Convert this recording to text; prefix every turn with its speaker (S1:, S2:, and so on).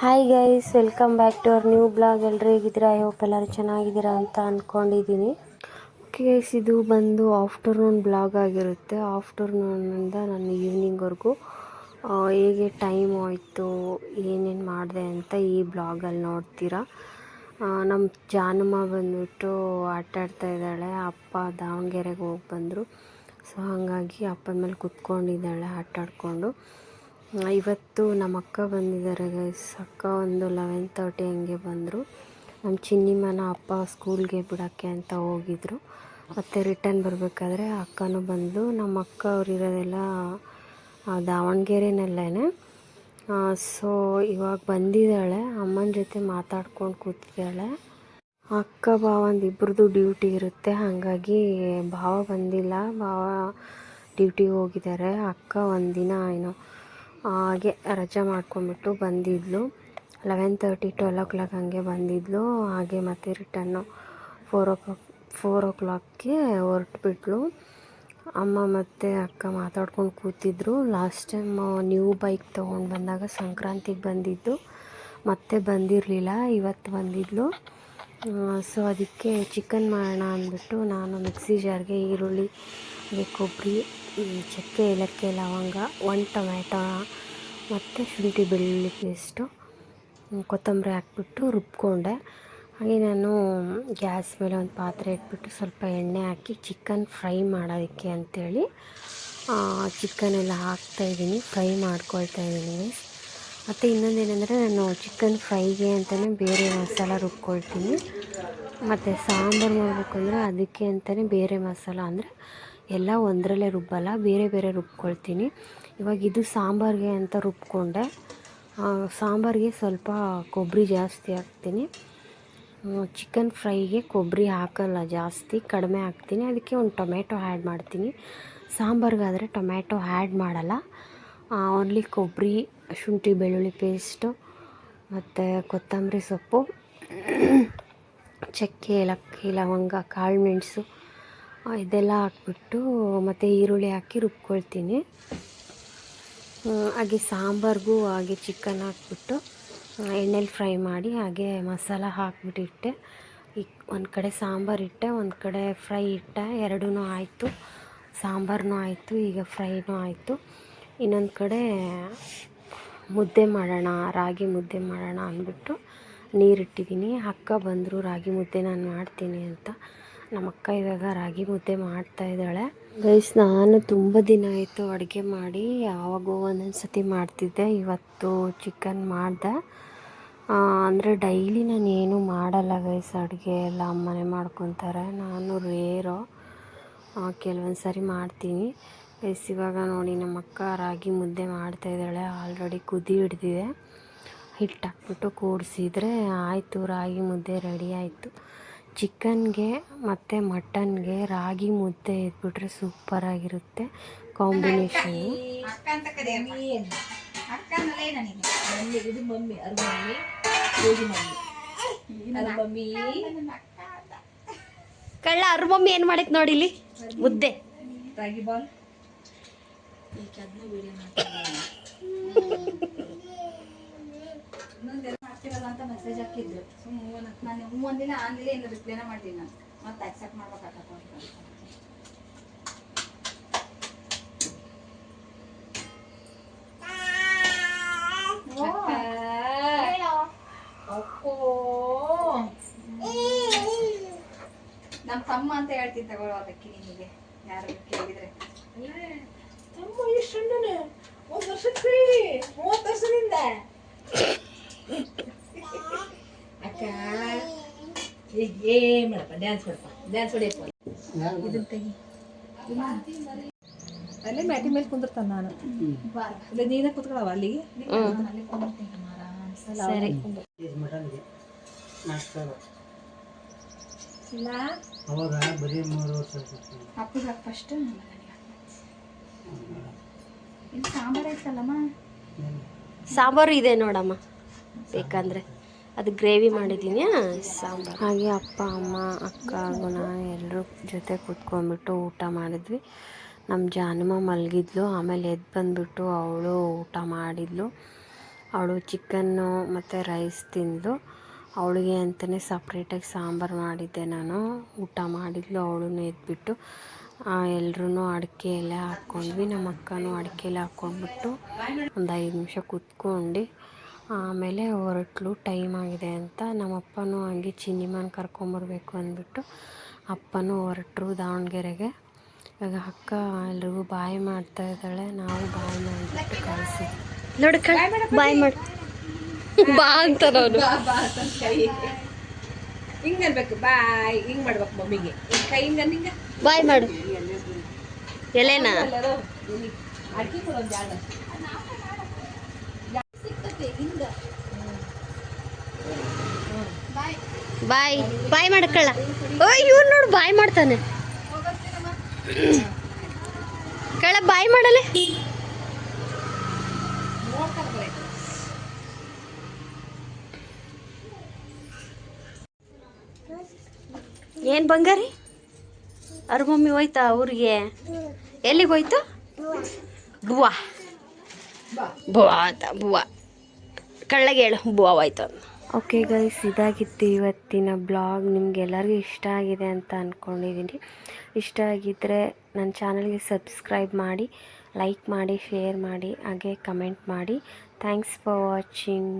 S1: Hi guys welcome back to our new blog ಎಲ್ಲರೂ ಹೇಗಿದ್ದೀರಾ? I hope ಎಲ್ಲರೂ ಚೆನ್ನಾಗಿದ್ದೀರಾ ಅಂತ ಅಂದ್ಕೊಂಡಿದ್ದೀನಿ ಓಕೆ ಗೈಸ್ ಇದು ಬಂದು ಆಫ್ಟರ್ನೂನ್ ಬ್ಲಾಗ್ ಆಗಿರುತ್ತೆ. ಆಫ್ಟರ್ನೂನಿಂದ ನಾನು ಈವ್ನಿಂಗ್ವರೆಗೂ ಹೇಗೆ ಟೈಮ್ ಆಯಿತು, ಏನೇನು ಮಾಡಿದೆ ಅಂತ ಈ ಬ್ಲಾಗಲ್ಲಿ ನೋಡ್ತೀರಾ. ನಮ್ಮ ಜಾನಮ್ಮ ಬಂದುಬಿಟ್ಟು ಆಟಾಡ್ತಾ ಇದ್ದಾಳೆ. ಅಪ್ಪ ದಾವಣಗೆರೆಗೆ ಹೋಗಿ ಬಂದರು. ಸೊ ಹಾಗಾಗಿ ಅಪ್ಪನ ಮೇಲೆ ಕುತ್ಕೊಂಡಿದ್ದಾಳೆ ಆಟ ಆಡಿಕೊಂಡು ಇವತ್ತು ನಮ್ಮ ಅಕ್ಕ ಬಂದಿದ್ದಾರೆ ಗೈಸ್ ಅಕ್ಕ ಒಂದು ಲೆವೆನ್ ತರ್ಟಿ ಹಂಗೆ ಬಂದರು. ನಮ್ಮ ಚಿನ್ನಿಮನ ಅಪ್ಪ ಸ್ಕೂಲ್ಗೆ ಬಿಡೋಕ್ಕೆ ಅಂತ ಹೋಗಿದ್ರು. ಮತ್ತು ರಿಟರ್ನ್ ಬರಬೇಕಾದ್ರೆ ಅಕ್ಕನೂ ಬಂದು ನಮ್ಮ ಅಕ್ಕ ಅವರಿರೋದೆಲ್ಲ ದಾವಣಗೆರೆನಲ್ಲೇ ಸೊ ಇವಾಗ ಬಂದಿದ್ದಾಳೆ. ಅಮ್ಮನ ಜೊತೆ ಮಾತಾಡ್ಕೊಂಡು ಕೂತಿದ್ದಾಳೆ. ಅಕ್ಕ ಭಾವಂದು ಇಬ್ಬರದು ಡ್ಯೂಟಿ ಇರುತ್ತೆ. ಹಾಗಾಗಿ ಭಾವ ಬಂದಿಲ್ಲ. ಭಾವ ಡ್ಯೂಟಿಗೆ ಹೋಗಿದ್ದಾರೆ. ಅಕ್ಕ ಒಂದಿನ ಏನೋ ಹಾಗೆ ರಜೆ ಮಾಡ್ಕೊಂಬಿಟ್ಟು ಬಂದಿದ್ಲು. Eleven thirty twelve o'clock ಹಂಗೆ ಬಂದಿದ್ಲು. ಹಾಗೆ ಮತ್ತೆ return four o'clock four ಓ ಕ್ಲಾಕ್ಗೆ ಹೊರಟ್ಬಿಟ್ಲು. ಅಮ್ಮ ಮತ್ತು ಅಕ್ಕ ಮಾತಾಡ್ಕೊಂಡು ಕೂತಿದ್ರು. ಲಾಸ್ಟ್ ಟೈಮ್ ನ್ಯೂ ಬೈಕ್ ತೊಗೊಂಡು ಬಂದಾಗ ಸಂಕ್ರಾಂತಿಗೆ ಬಂದಿದ್ದು. ಮತ್ತೆ ಬಂದಿರಲಿಲ್ಲ, ಇವತ್ತು ಬಂದಿದ್ಲು. ಸೊ ಅದಕ್ಕೆ ಚಿಕನ್ ಮಾಡೋಣ ಅಂದ್ಬಿಟ್ಟು ನಾನು ಮಿಕ್ಸಿ ಜಾರ್ಗೆ ಈರುಳ್ಳಿ ಕೊಬ್ಬರಿ ಹ್ಮ್, ಚಕ್ಕೆ ಏಲಕ್ಕಿ ಲವಂಗ ಒಂದು ಟೊಮ್ಯಾಟೊ ಮತ್ತು ಶುಂಠಿ ಬೆಳ್ಳುಳ್ಳಿ ಪೇಸ್ಟು ಕೊತ್ತಂಬರಿ ಹಾಕ್ಬಿಟ್ಟು ರುಬ್ಕೊಂಡೆ. ಹಾಗೆ ನಾನು ಗ್ಯಾಸ್ ಮೇಲೆ ಒಂದು ಪಾತ್ರೆ ಇಟ್ಬಿಟ್ಟು ಸ್ವಲ್ಪ ಎಣ್ಣೆ ಹಾಕಿ ಚಿಕನ್ ಫ್ರೈ ಮಾಡೋದಕ್ಕೆ ಅಂಥೇಳಿ ಚಿಕನ್ ಎಲ್ಲ ಹಾಕ್ತಾಯಿದ್ದೀನಿ ಫ್ರೈ ಮಾಡ್ಕೊಳ್ತಾ ಇದ್ದೀನಿ ಮತ್ತು ಇನ್ನೊಂದೇನೆಂದರೆ ನಾನು ಚಿಕನ್ ಫ್ರೈಗೆ ಅಂತಲೇ ಬೇರೆ ಮಸಾಲ ರುಬ್ಕೊಳ್ತೀನಿ. ಮತ್ತು ಸಾಂಬಾರು ಮಾಡಬೇಕು ಅಂದರೆ ಅದಕ್ಕೆ ಅಂತಲೇ ಬೇರೆ ಮಸಾಲ ಅಂದರೆ ಎಲ್ಲ ಒಂದರಲ್ಲೇ ರುಬ್ಬಲ್ಲ, ಬೇರೆ ಬೇರೆ ರುಬ್ಕೊಳ್ತೀನಿ. ಇವಾಗ ಇದು ಸಾಂಬಾರಿಗೆ ಅಂತ ರುಬ್ಕೊಂಡೆ. ಸಾಂಬಾರಿಗೆ ಸ್ವಲ್ಪ ಕೊಬ್ಬರಿ ಜಾಸ್ತಿ ಹಾಕ್ತೀನಿ. ಚಿಕನ್ ಫ್ರೈಗೆ ಕೊಬ್ಬರಿ ಹಾಕಲ್ಲ ಜಾಸ್ತಿ, ಕಡಿಮೆ ಹಾಕ್ತೀನಿ. ಅದಕ್ಕೆ ಒಂದು ಟೊಮೆಟೊ ಆ್ಯಡ್ ಮಾಡ್ತೀನಿ. ಸಾಂಬಾರ್ಗಾದರೆ ಟೊಮೆಟೊ ಆ್ಯಡ್ ಮಾಡಲ್ಲ. ಓನ್ಲಿ ಕೊಬ್ಬರಿ ಶುಂಠಿ, ಬೆಳ್ಳುಳ್ಳಿ ಪೇಸ್ಟು, ಮತ್ತು ಕೊತ್ತಂಬರಿ ಸೊಪ್ಪು, ಚಕ್ಕೆ ಏಲಕ್ಕಿ ಲವಂಗ, ಕಾಳು ಮೆಣಸು ಇದೆಲ್ಲ ಹಾಕ್ಬಿಟ್ಟು ಮತ್ತು ಈರುಳ್ಳಿ ಹಾಕಿ ರುಬ್ಕೊಳ್ತೀನಿ. ಹಾಗೆ ಸಾಂಬಾರ್ಗೂ ಹಾಗೆ ಚಿಕನ್ ಹಾಕ್ಬಿಟ್ಟು ಎಣ್ಣೆಲಿ ಫ್ರೈ ಮಾಡಿ ಹಾಗೆ ಮಸಾಲ ಹಾಕ್ಬಿಟ್ಟಿಟ್ಟೆ ಈ ಒಂದು ಕಡೆ ಸಾಂಬಾರು ಇಟ್ಟೆ, ಒಂದು ಕಡೆ ಫ್ರೈ ಇಟ್ಟೆ. ಎರಡೂ ಆಯಿತು. ಸಾಂಬಾರನೂ ಆಯಿತು, ಈಗ ಫ್ರೈನೂ ಆಯಿತು. ಇನ್ನೊಂದು ಕಡೆ ಮುದ್ದೆ ಮಾಡೋಣ, ರಾಗಿ ಮುದ್ದೆ ಮಾಡೋಣ ಅಂದ್ಬಿಟ್ಟು ನೀರಿಟ್ಟಿದ್ದೀನಿ. ಅಕ್ಕ ಬಂದರು ರಾಗಿ ಮುದ್ದೆ ನಾನು ಮಾಡ್ತೀನಿ ಅಂತ. ನಮ್ಮ ಅಕ್ಕ ಇವಾಗ ರಾಗಿ ಮುದ್ದೆ ಮಾಡ್ತಾ ಇದ್ದಾಳೆ. ಗೈಸ್ ನಾನು ತುಂಬ ದಿನ ಆಯಿತು ಅಡುಗೆ ಮಾಡಿ, ಯಾವಾಗೋ ಒಂದೊಂದು ಸತಿ ಮಾಡ್ತಿದ್ದೆ. ಇವತ್ತು ಚಿಕನ್ ಮಾಡಿದೆ. ಅಂದರೆ ಡೈಲಿ ನಾನು ಏನೂ ಮಾಡಲ್ಲ ಗೈಸ್ ಅಡುಗೆ ಎಲ್ಲ ಅಮ್ಮನೆ ಮಾಡ್ಕೊತಾರೆ. ನಾನು ರೇರೋ ಕೆಲವೊಂದು ಸಾರಿ ಮಾಡ್ತೀನಿ. ಗೈಸ್ ಇವಾಗ ನೋಡಿ, ನಮ್ಮಕ್ಕ ರಾಗಿ ಮುದ್ದೆ ಮಾಡ್ತಾ ಇದ್ದಾಳೆ. ಆಲ್ರೆಡಿ ಕುದಿ ಹಿಡ್ದಿದೆ. ಹಿಟ್ಟು ಹಾಕ್ಬಿಟ್ಟು ಕೂಡಿಸಿದ್ರೆ ಆಯಿತು, ರಾಗಿ ಮುದ್ದೆ ರೆಡಿ ಆಯಿತು. ಚಿಕನ್ಗೆ ಮತ್ತು ಮಟನ್ಗೆ ರಾಗಿ ಮುದ್ದೆ ಇದ್ಬಿಟ್ರೆ ಸೂಪರಾಗಿರುತ್ತೆ ಕಾಂಬಿನೇಷನ್ನು
S2: ಮಮ್ಮಿ
S1: ಕಳ್ಳ ಅರ್ ಮಮ್ಮಿ ಏನು ಮಾಡಿತ್ ನೋಡಿ ಇಲ್ಲಿ? ಮುದ್ದೆ.
S2: ರಾಗಿ ಬಾಲ್. ಮಾಡ್ತಿರಲ್ಲ ಅಂತ ಮೆಸೇಜ್ ಹಾಕಿದ್ರು. ಸುಮ್ಮನೆ ನಾನು ಹ್ಞೂ ಒಂದಿನ ಆನ್ಲೈನ್ ಏನು ರಿಪ್ಲೈನ ಮಾಡ್ತೀನಿ ನಾನು. ಮತ್ತೆ ಅಕ್ಸೆಪ್ಟ್ ಮಾಡ್ಬೇಕಾಗತ್ತ ನಮ್ಮ ತಮ್ಮ ಅಂತ ಹೇಳ್ತೀನಿ ತಗೊಳ್ಳೋ ಅದಕ್ಕೆ ನಿಮಗೆ ಯಾರು ಕೇಳಿದ್ರೆ.
S3: ತಮ್ಮ ಎಷ್ಟು ಒಂದು ವರ್ಷಕ್ಕೆ ಮೂವತ್ತು ವರ್ಷದಿಂದ. ಮಾಡಪ್ಪ ಡ್ಯಾನ್ಸ್ ಡ್ಯಾನ್ಸ್ ಹೊಡಿಯಪ್ಪ ಅಲ್ಲೇ ಮ್ಯಾಟಿ ಮೇಲೆ ಕುಂದಿರ್ತಾನೆ ನಾನು ಇಲ್ಲ ನೀನೇ ಅಲ್ಲಿಗೆ?
S1: ಸರಿ
S2: ಫಸ್ಟ್ ಸಾಂಬಾರು ಐತಲ್ಲಮ್ಮ
S1: ಸಾಂಬಾರು ಇದೆ ನೋಡಮ್ಮ, ಬೇಕಂದರೆ. ಅದು ಗ್ರೇವಿ ಮಾಡಿದ್ದೀನಿ, ಸಾಂಬಾರು. ಹಾಗೆ ಅಪ್ಪ, ಅಮ್ಮ, ಅಕ್ಕ ಹಾಗೂ ನಾನು ಎಲ್ಲರೂ ಜೊತೆ ಕೂತ್ಕೊಂಡ್ಬಿಟ್ಟು ಊಟ ಮಾಡಿದ್ವಿ. ನಮ್ಮ ಜಾನಮ್ಮ ಮಲಗಿದ್ಲು, ಆಮೇಲೆ ಎದ್ದು ಬಂದುಬಿಟ್ಟು ಅವಳು ಊಟ ಮಾಡಿದ್ಲು. ಅವಳು ಚಿಕನ್ನು ಮತ್ತು ರೈಸ್ ತಿಂದು ಅವಳಿಗೆ ಅಂತಲೇ ಸಪ್ರೇಟಾಗಿ ಸಾಂಬಾರು ಮಾಡಿದ್ದೆ ನಾನು. ಊಟ ಮಾಡಿದ್ಲು, ಅವಳನ್ನು ಎದ್ಬಿಟ್ಟು. ಎಲ್ಲರೂ ಅಡಿಕೆ ಎಲೆ ಹಾಕ್ಕೊಂಡ್ವಿ. ನಮ್ಮ ಅಕ್ಕನೂ ಅಡಿಕೆ ಹಾಕ್ಕೊಂಡ್ಬಿಟ್ಟು ಒಂದು ಐದು ನಿಮಿಷ ಕುತ್ಕೊಂಡು ಆಮೇಲೆ ಹೊರಟ್ಲು ಟೈಮ್ ಆಗಿದೆ ಅಂತ ನಮ್ಮಪ್ಪನೂ ಹಂಗೆ ಚಿನ್ನಿಮನ್ ಕರ್ಕೊಂಬರ್ಬೇಕು ಅಂದ್ಬಿಟ್ಟು ಅಪ್ಪನೂ ಹೊರಟ್ರು ದಾವಣಗೆರೆಗೆ. ಇವಾಗ ಅಕ್ಕ ಎಲ್ರಿಗೂ ಬಾಯ್ ಮಾಡ್ತಾ ಇದ್ದಾಳೆ ನಾವು ಬಾಯ್ ಮಾಡಿಬಿಟ್ಟು ಕಳಿಸಿ ನೋಡಿ ಬಾಯ್ ಮಾಡಿ. ಬಾ ಅಂತ ನಾನು
S3: ಬಾ ಬಾ ಅಂತ ಕೈ ಹಿಂಗ್ ಅನ್ಬೇಕು ಬಾಯ್ ಹಿಂಗ್ ಮಾಡ್ಬೇಕು ಮಮ್ಮಿಗೆ. ಕೈಯಿಂದ ಹಿಂಗ
S1: ಬಾಯ್ ಮಾಡು. ಎಲೆನಾ? ಬಾಯ್. ಬಾಯ್ ಮಾಡ್ಕೊಳ್ಳ. ಓ ಇವ್ನು ನೋಡು ಬಾಯ್ ಮಾಡ್ತಾನೆ. ಕಳ ಬಾಯ್ ಮಾಡಲೆ. ಏನು ಬಂಗಾರಿ? ಅವ್ರ ಮಮ್ಮಿ ಹೋಯ್ತಾ ಅವ್ರಿಗೆ ಎಲ್ಲಿಗೆ ಹೋಯ್ತು? ಬುವಾ ಬುವಾ ಅಂತ ಬುವಾ ಕಳ್ಳಗೆ ಹೇಳು ಬುವಾ ಹೋಯ್ತು ಅಂತ ಓಕೆ ಗೈಸ್ ಇದಾಗಿತ್ತು ಇವತ್ತಿನ ಬ್ಲಾಗ್ ನಿಮಗೆಲ್ಲರಿಗೂ ಇಷ್ಟ ಆಗಿದೆ ಅಂತ ಅಂದ್ಕೊಂಡಿದ್ದೀನಿ ಇಷ್ಟ ಆಗಿದ್ದರೆ ನನ್ನ ಚಾನಲ್ಗೆ ಸಬ್ಸ್ಕ್ರೈಬ್ ಮಾಡಿ ಲೈಕ್ ಮಾಡಿ ಶೇರ್ ಮಾಡಿ, ಹಾಗೆ ಕಮೆಂಟ್ ಮಾಡಿ. Thanks for watching